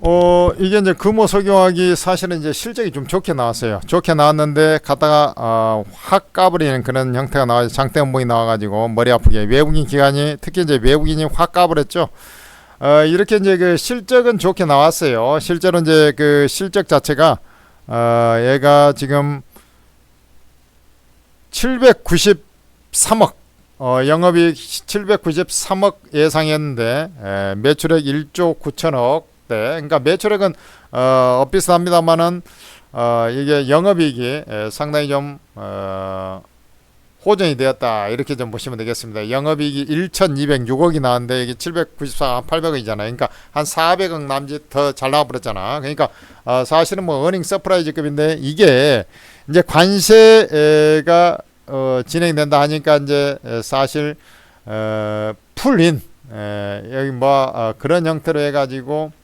어 이게 이제 금호 석유화학이 사실은 이제 실적이 좀 좋게 나왔어요. 좋게 나왔는데 갔다가 어, 확 까버리는 그런 형태가 나와 장대음봉이 나와가지고 머리 아프게 외국인 기관이 특히 이제 외국인이 확 까버렸죠. 어 이렇게 이제 그 실적은 좋게 나왔어요. 실제로 이제 그 실적 자체가 어 얘가 지금 793억 어, 영업이익 793억 예상했는데 에, 매출액 1조 9천억 대 그러니까 매출액은 어, 엇비슷합니다만은 어, 이게 영업이익이 에, 상당히 좀 어, 호전이 되었다 이렇게 좀 보시면 되겠습니다. 영업이익이 1,206억이 나왔는데 이게 794, 800억이잖아요. 그러니까 한 400억 남짓 더 잘 나와버렸잖아. 그러니까 어, 사실은 뭐 어닝 서프라이즈급인데 이게 이제 관세가 어, 진행된다 하니까 이제 에, 사실 어, 풀인 에, 여기 뭐 어, 그런 형태로 해가지고 에,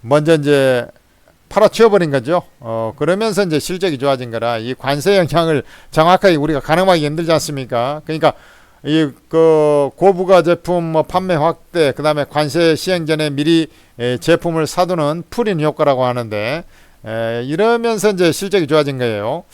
먼저 이제 팔아치워버린 거죠. 어, 그러면서 이제 실적이 좋아진 거라 이 관세 영향을 정확하게 우리가 가늠하기 힘들지 않습니까? 그러니까 이 그 고부가 제품 뭐 판매 확대 그 다음에 관세 시행 전에 미리 에, 제품을 사두는 풀인 효과라고 하는데 에, 이러면서 이제 실적이 좋아진 거예요.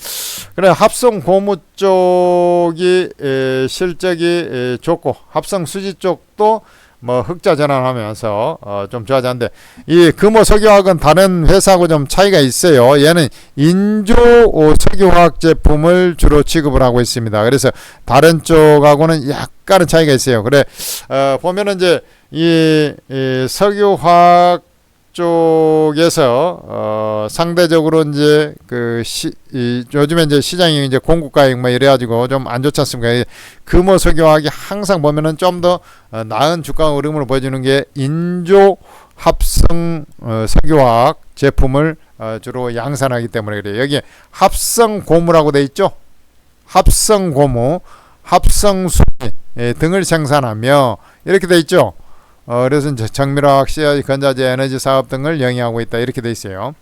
그래 합성 고무 쪽이 에, 실적이 에, 좋고 합성 수지 쪽도 뭐 흑자 전환하면서 어, 좀 좋아졌는데 이 금호 석유화학은 다른 회사하고 좀 차이가 있어요. 얘는 인조 어, 석유화학 제품을 주로 취급을 하고 있습니다. 그래서 다른 쪽하고는 약간은 차이가 있어요. 그래 어, 보면은 이제 이, 이 석유화학 쪽에서 어 상대적으로 이제 그 시, 이 요즘에 이제 시장이 이제 공급가액 뭐 이래가지고 좀 안 좋지 않습니까? 이 금호 석유화학이 항상 보면은 좀더 어, 나은 주가 흐름을 보여주는 게 인조 합성 어, 석유화학 제품을 어, 주로 양산하기 때문에 그래요. 여기 합성 고무라고 돼 있죠. 합성 고무, 합성 수지 예, 등을 생산하며 이렇게 돼 있죠. 어, 그래서 이제 정밀화학, CI, 건자재, 에너지 사업 등을 영위하고 있다 이렇게 돼 있어요.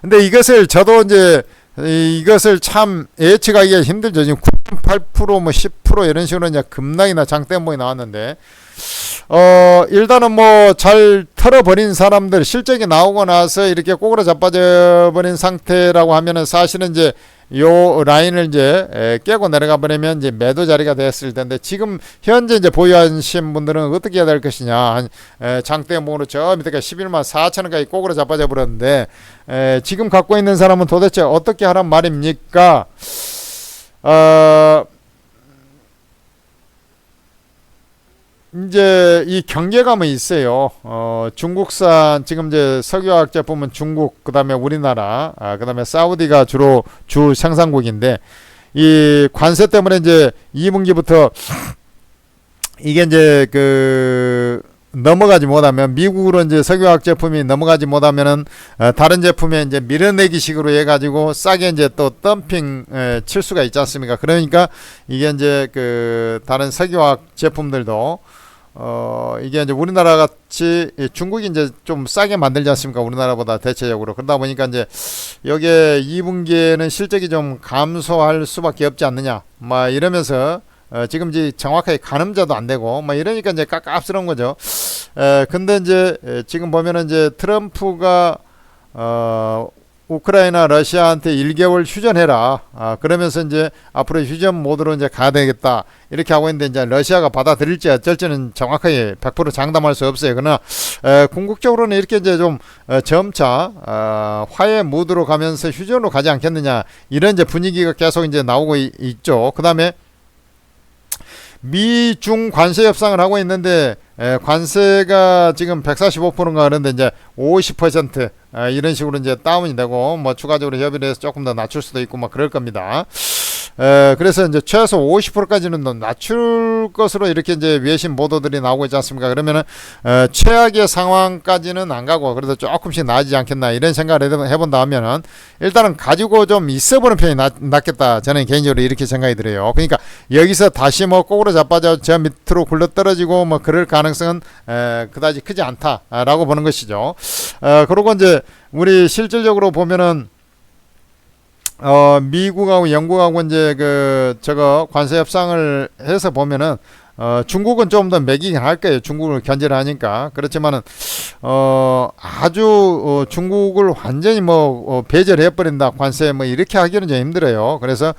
근데 이것을 저도 이제 이- 이것을 참 예측하기가 힘들죠. 지금 9.8%, 뭐 10% 이런 식으로 이제 급락이나 장대모이 나왔는데, 어, 일단은 뭐 잘 털어버린 사람들, 실적이 나오고 나서 이렇게 꼬그라 자빠져 버린 상태라고 하면은 사실은 이제 요 라인을 이제 에, 깨고 내려가 버리면 이제 매도 자리가 됐을 텐데 지금 현재 이제 보유하신 분들은 어떻게 해야 될 것이냐 장대목으로 저 밑에까지 11만 4천 원까지 꼬그라 자빠져 버렸는데 에, 지금 갖고 있는 사람은 도대체 어떻게 하란 말입니까? 어, 이제 이 경계감은 있어요. 어, 중국산 지금 이제 석유화학 제품은 중국 그다음에 우리나라 아, 그다음에 사우디가 주로 주 생산국인데 이 관세 때문에 이제 2분기부터 이게 이제 그 넘어가지 못하면 미국으로 이제 석유화학 제품이 넘어가지 못하면은 어, 다른 제품에 이제 밀어내기식으로 해가지고 싸게 이제 또 덤핑 에, 칠 수가 있지 않습니까? 그러니까 이게 이제 그 다른 석유화학 제품들도 어 이게 이제 우리나라 같이 이 중국이 이제 좀 싸게 만들지 않습니까? 우리나라보다 대체적으로 그러다 보니까 이제 여기에 2분기에는 실적이 좀 감소할 수밖에 없지 않느냐, 막 이러면서 어, 지금 이제 정확하게 가늠자도 안 되고 막 이러니까 이제 깝깝스러운 거죠. 에, 근데 이제 에, 지금 보면은 이제 트럼프가 어 우크라이나 러시아한테 1개월 휴전해라. 아, 그러면서 이제 앞으로 휴전 모드로 이제 가야 되겠다. 이렇게 하고 있는데 이제 러시아가 받아들일지 어쩔지는 정확하게 100% 장담할 수 없어요. 그러나 에, 궁극적으로는 이렇게 이제 좀 어, 점차 어, 화해 무드로 가면서 휴전으로 가지 않겠느냐 이런 이제 분위기가 계속 이제 나오고 있, 있죠. 그다음에 미중 관세 협상을 하고 있는데 에, 관세가 지금 145%인가 그런데 이제 50% 에, 이런 식으로 이제 다운이 되고 뭐 추가적으로 협의를 해서 조금 더 낮출 수도 있고 막 그럴 겁니다. 에, 그래서 이제 최소 50%까지는 더 낮출 것으로 이렇게 이제 외신 보도들이 나오고 있지 않습니까? 그러면은 에, 최악의 상황까지는 안 가고 그래도 조금씩 나아지지 않겠나 이런 생각을 해본- 해본다 하면은 일단은 가지고 좀 있어보는 편이 낫, 낫겠다 저는 개인적으로 이렇게 생각이 들어요. 그러니까 여기서 다시 뭐 거꾸로 자빠져 저 밑으로 굴러 떨어지고 뭐 그럴 가능성은 에, 그다지 크지 않다라고 보는 것이죠. 어, 그리고 이제 우리 실질적으로 보면은 어 미국하고 영국하고 이제 그 저거 관세 협상을 해서 보면은 어, 중국은 좀 더 매기긴 할 거예요. 중국을 견제를 하니까. 그렇지만은, 어, 아주, 어, 중국을 완전히 뭐, 어, 배제를 해버린다. 관세 뭐, 이렇게 하기는 좀 힘들어요. 그래서,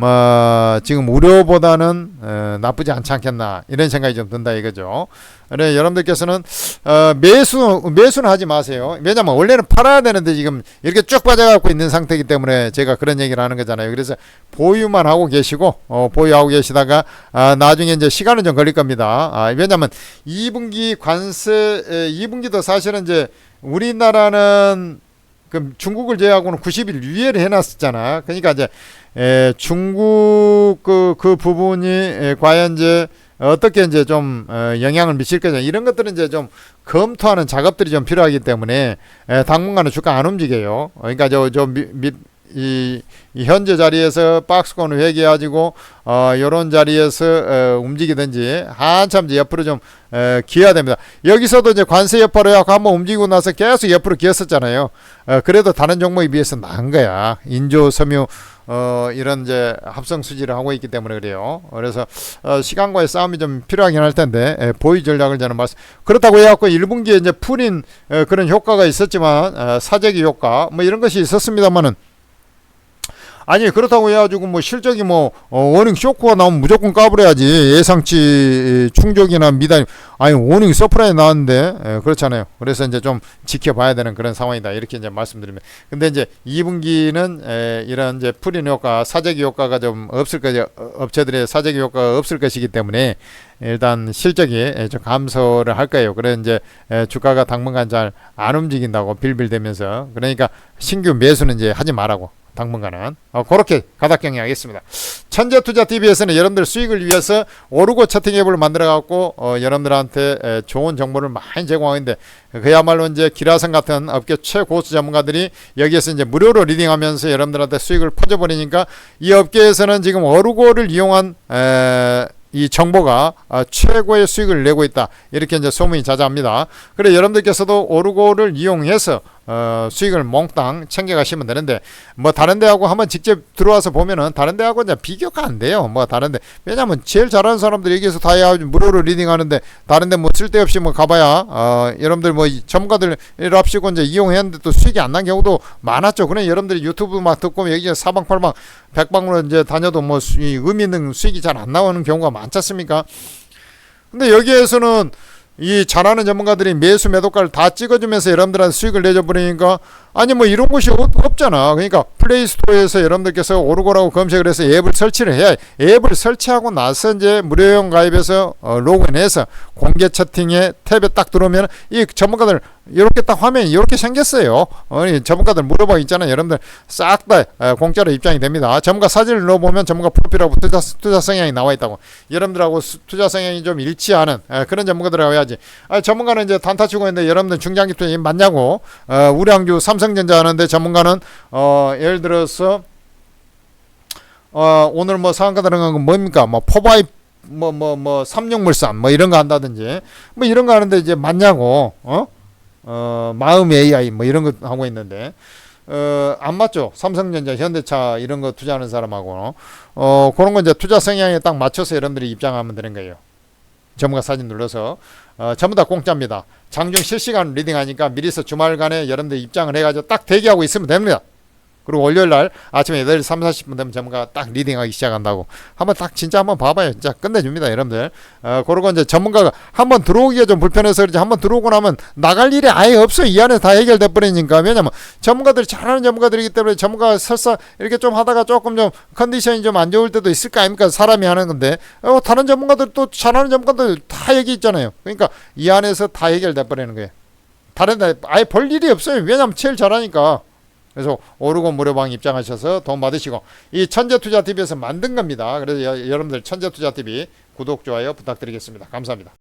뭐, 지금 우려보다는, 어, 나쁘지 않지 않겠나. 이런 생각이 좀 든다 이거죠. 그래, 여러분들께서는, 어, 매수, 매수는 하지 마세요. 왜냐면 원래는 팔아야 되는데 지금 이렇게 쭉 빠져갖고 있는 상태이기 때문에 제가 그런 얘기를 하는 거잖아요. 그래서 보유만 하고 계시고, 어, 보유하고 계시다가, 아, 나중에 이제 시간은 좀 걸릴 겁니다. 아, 왜냐면 2분기 관세, 에, 2분기도 사실은 이제 우리나라는 그 중국을 제외하고는 90일 유예를 해놨었잖아. 그러니까 이제 에, 중국 그, 그 부분이 에, 과연 이제 어떻게 이제 좀 어, 영향을 미칠 거냐 이런 것들은 이제 좀 검토하는 작업들이 좀 필요하기 때문에 에, 당분간은 주가 안 움직여요. 어, 그러니까 저저밑 이, 이 현재 자리에서 박스권 회귀해가지고 어 요런 자리에서 어, 움직이든지 한참 이제 옆으로 좀 에, 기어야 됩니다. 여기서도 이제 관세 여파로 해갖고 한번 움직이고 나서 계속 옆으로 기었었잖아요. 어, 그래도 다른 종목에 비해서 나은 거야. 인조, 섬유 어 이런 이제 합성 수지를 하고 있기 때문에 그래요. 그래서 어, 시간과의 싸움이 좀 필요하긴 할 텐데 에, 보유 전략을 저는 말씀. 그렇다고 해갖고 1분기에 이제 풀인 에, 그런 효과가 있었지만 어, 사재기 효과 뭐 이런 것이 있었습니다만은. 아니 그렇다고 해가지고 뭐 실적이 뭐 어, 워닝 쇼크가 나오면 무조건 까불어야지. 예상치 충족이나 미달 아니 워닝 서프라이 나왔는데 에, 그렇잖아요. 그래서 이제 좀 지켜봐야 되는 그런 상황이다. 이렇게 이제 말씀드리면 근데 이제 2분기는 에, 이런 이제 풀인 효과 사재기 효과가 좀 없을 거죠 어, 업체들의 사재기 효과가 없을 것이기 때문에 일단 실적이 에, 좀 감소를 할 거예요. 그래 이제 에, 주가가 당분간 잘 안 움직인다고 빌빌대면서. 그러니까 신규 매수는 이제 하지 말라고 당분간은 어, 그렇게 가닥경이 하겠습니다. 천재투자 TV에서는 여러분들 수익을 위해서 오르고 채팅 앱을 만들어 갖고 어, 여러분들한테 에, 좋은 정보를 많이 제공하는데 그야말로 이제 기라성 같은 업계 최고수 전문가들이 여기에서 이제 무료로 리딩하면서 여러분들한테 수익을 퍼져버리니까 이 업계에서는 지금 오르고를 이용한 에, 이 정보가 아, 최고의 수익을 내고 있다. 이렇게 이제 소문이 자자합니다. 그래 여러분들께서도 오르고를 이용해서 어, 수익을 몽땅 챙겨가시면 되는데 뭐 다른 데하고 한번 직접 들어와서 보면은 다른 데하고 이제 비교가 안 돼요. 뭐 다른 데 왜냐면 제일 잘하는 사람들이 여기서 다 해가지고 무료로 리딩하는데 다른 데 뭐 쓸데없이 뭐 가봐야 어, 여러분들 뭐 전문가들 합시고 이제 이용했는데 또 수익이 안 난 경우도 많았죠. 그래 여러분들이 유튜브 막 듣고 여기 사방팔방 백방으로 이제 다녀도 뭐 수, 의미 있는 수익이 잘 안 나오는 경우가 많지 않습니까? 근데 여기에서는 이 잘하는 전문가들이 매수 매도가를 다 찍어주면서 여러분들한테 수익을 내줘 버리니까 아니 뭐 이런 곳이 없, 없잖아. 그러니까 플레이스토어에서 여러분들께서 오르고라고 검색을 해서 앱을 설치를 해야 앱을 설치하고 나서 이제 무료용 가입해서 어, 로그인해서 공개 채팅에 탭에 딱 들어오면 이 전문가들 이렇게 딱 화면이 이렇게 생겼어요. 어, 이 전문가들 물어봐 있잖아요. 여러분들 싹 다 공짜로 입장이 됩니다. 전문가 사진을 넣어보면 전문가 프로필하고 투자, 투자 성향이 나와 있다고. 여러분들하고 수, 투자 성향이 좀 일치하는 에, 그런 전문가들하고 해야지. 아, 전문가는 이제 단타 치고 있는데 여러분들 중장기 투자 맞냐고. 어, 우량주 삼 성전자 하는데 전문가는 어, 예를 들어서 어, 오늘 뭐 상한가 들어간 건 뭡니까? 뭐 포바이 뭐 뭐 뭐 삼육물산 뭐 이런 거 한다든지 뭐 이런 거 하는데 이제 맞냐고 어? 어, 마음 AI 뭐 이런 거 하고 있는데 어, 안 맞죠. 삼성전자, 현대차 이런 거 투자하는 사람하고 어, 그런 거 이제 투자 성향에 딱 맞춰서 여러분들이 입장하면 되는 거예요. 전문가 사진 눌러서 어, 전부 다 공짜입니다. 장중 실시간 리딩하니까 미리서 주말간에 여러분들 입장을 해가지고 딱 대기하고 있으면 됩니다. 그리고 월요일 날 아침에 8시 3, 40분 되면 전문가 딱 리딩하기 시작한다고. 한번 딱 진짜 한번 봐봐요. 진짜 끝내줍니다, 여러분들. 어, 그러고 이제 전문가가 한번 들어오기가 좀 불편해서 그렇지 한번 들어오고 나면 나갈 일이 아예 없어요. 이 안에 다 해결돼 버리니까. 왜냐면 전문가들이 잘하는 전문가들이기 때문에 전문가 설사 이렇게 좀 하다가 조금 좀 컨디션이 좀 안 좋을 때도 있을 거 아닙니까? 사람이 하는 건데. 어, 다른 전문가들 또 잘하는 전문가들 다 여기 있잖아요. 그러니까 이 안에서 다 해결돼 버리는 거예요. 다른 데 아예 볼 일이 없어요. 왜냐면 제일 잘하니까. 그래서 오르고 무료방 입장하셔서 돈 받으시고 이 천재투자TV에서 만든 겁니다. 그래서 여, 여러분들 천재투자TV 구독, 좋아요 부탁드리겠습니다. 감사합니다.